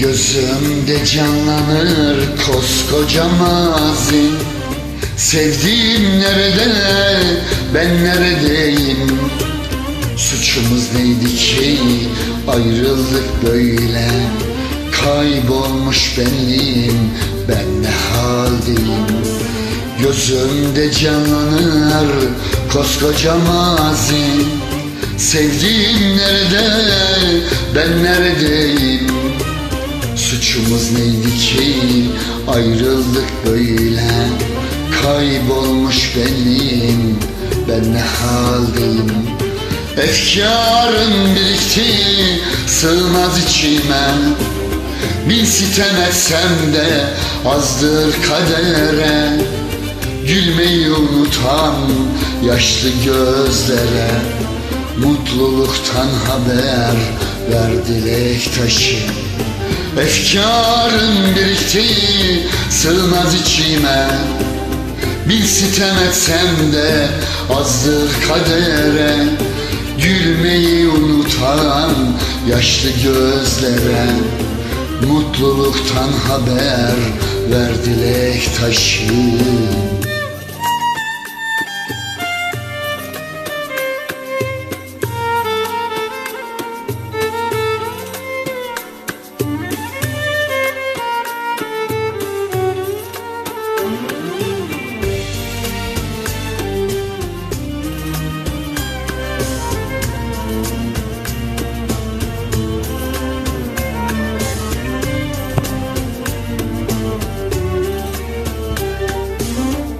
Gözümde canlanır koskoca mazi. Sevdiğim nerede ben neredeyim? Suçumuz neydi ki ayrıldık böyle? Kaybolmuş benliğim ben ne haldeyim? Gözümde canlanır koskoca mazi. Sevdiğim nerede ben neredeyim Suçumuz neydi ki? Ayrıldık böyle. Kaybolmuş benliğim ben ne haldeyim? Efkarım birikti sığmaz içime. Bin sitem etsem de azdır kadere. Gülmeyi unutan yaşlı gözlere. Mutluluktan haber ver dilek taşı Efkarım birikti sığmaz içime. Bin sitem etsem de azdır kadere. Gülmeyi unutan yaşlı gözlere. Mutluluktan haber ver dilek taşı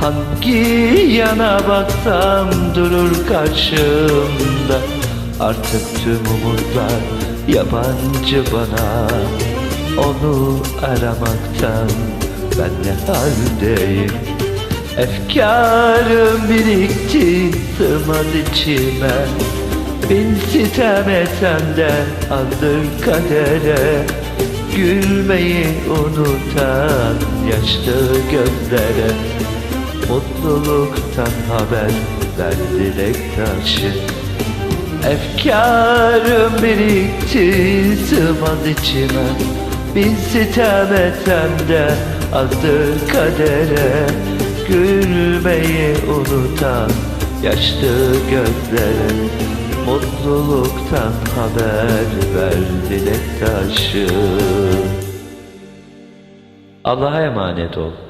Hangi yana baksam durur karşımda. Artık tüm umutlar yabancı bana. Onu aramaktan ben ne haldeyim? Efkarım birikti sığmaz içime. Bin sitem etsem de azdır kadere. Gülmeyi unutan yaşlı gözlere Mutluluktan haber ver dilek taşı. Efkarım birikti sığmaz içime. Bin sitem etsem de azdır kadere. Gülmeyi unutan yaşlı gözlere. Mutluluktan haber ver dilek taşı. Allah'a emanet ol.